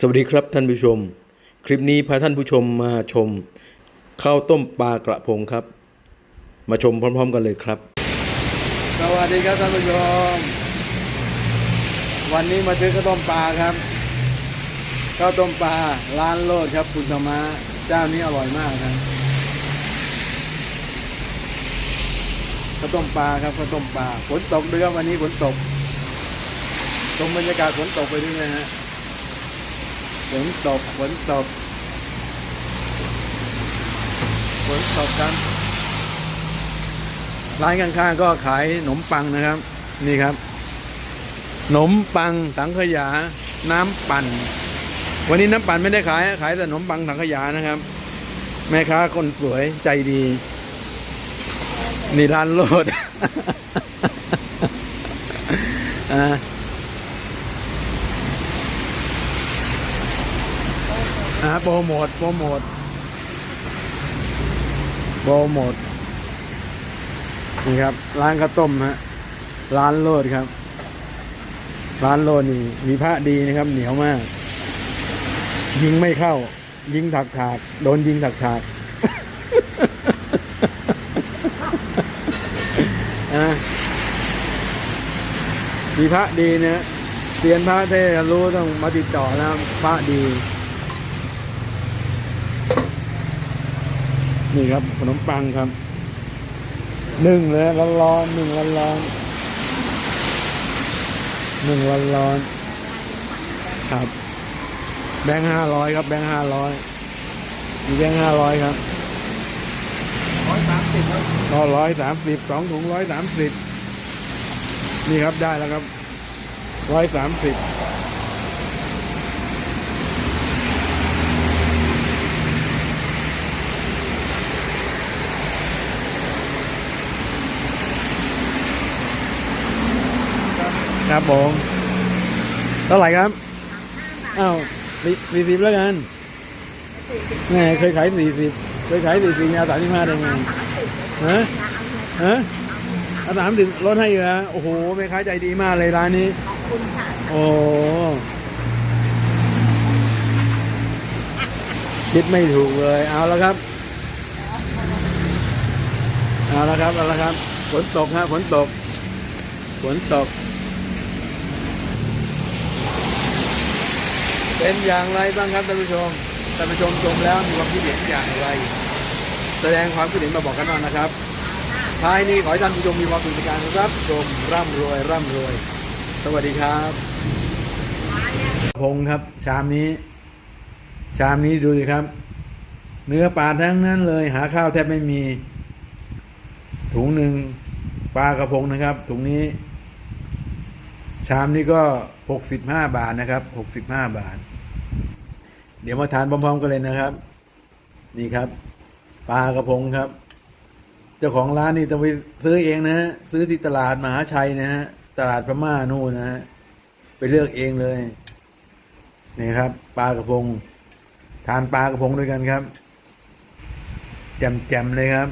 สวัสดีครับท่านผู้ชม คลิปนี้พาท่านผู้ชมมาชมข้าวต้มปลากระพงครับ มาชมพร้อม ๆ กันเลยครับ สวัสดีครับท่านผู้ชม วันนี้มาซื้อข้าวต้มปลาครับข้าวต้มปลาร้านโลดครับคุณธรรมะเจ้านี้อร่อยมากครับข้าวต้มปลาครับข้าวต้มปลาฝนตกด้วยครับวันนี้ฝนตกชมบรรยากาศฝนตกไปด้วยนะฮะ ฝนตกฝนตกฝนตกครับร้านข้างๆก็ขายขนมปังนะครับ นี่ครับขนมปังสังขยา น้ำปั่น วันนี้น้ำปั่นไม่ได้ขาย ขายแต่ขนมปังสังขยานะครับ แม่ค้าคนสวยใจดี นี่ร้านโลด อ่า อ่าโปรโมทโปรโมทโปรโมทนี่ครับ ร้านข้าวต้มฮะร้านโลดครับ ร้านโลดนี่ มีพระดีนะครับ เหนียวมาก ยิงไม่เข้า ยิงถักถากโดนยิงถักถากอะมีพระดีเนี่ยเตียนพระเทรู้ต้องมาติดต่อนะพระดี นี่ครับขนมปังครับหนึ่งเลยร้อนร้อนๆหนึ่งร้อนร้อนๆหนึ่งร้อนร้อนๆครับ แบงค์ห้าร้อยครับ แบงค์ห้าร้อยมีแบงค์ห้าร้อยครับร้อยสามสิบก็ร้อยสามสิบสองถุงร้อยสามสิบนี่ครับได้แล้วครับร้อยสามสิบ ครับผมเท่าไหร่ครับอ้าวสี่สิบแล้วกันแหมเคยขายสี่สิบเคยขายสี่สิบเอาสามสิบห้าได้ไงฮะฮะเอาสามสิบลดให้อยู่นะโอ้โหแม่ค้าใจดีมากเลยร้านนี้ขอบคุณค่ะโอ้คิดไม่ถูกเลยเอาแล้วครับเอาแล้วครับเอาแล้วครับฝนตกฮะฝนตกฝนตก เป็นอย่างไรบ้างครับท่านผู้ชมท่านผู้ชมชมแล้วมีความคิดเห็นอย่างไร แสดงความคิดเห็นมาบอกกันหน่อยนะครับท้ายนี้ขอให้ท่านผู้ชมมีความสุขในการรับชมร่ำรวยร่ำรวย สวัสดีครับพงครับชามนี้ ชามนี้ดูสิครับ เนื้อปลาทั้งนั้นเลย หาข้าวแทบไม่มี ถุงหนึ่งปลากระพงนะครับ ถุงนี้ ชามนี้ก็หกสิบห้าบาทนะครับหกสิบห้าบาท เดี๋ยวมาทานพร้อมๆกันเลยนะครับ นี่ครับ ปลากระพงครับ เจ้าของร้านนี่ต้องไปซื้อเองนะฮะซื้อที่ตลาดมหาชัยนะฮะตลาดพม่านู่นนะฮะไปเลือกเองเลยนี่ครับ ปลากระพง ทานปลากระพงด้วยกันครับแจ่มๆเลยครับ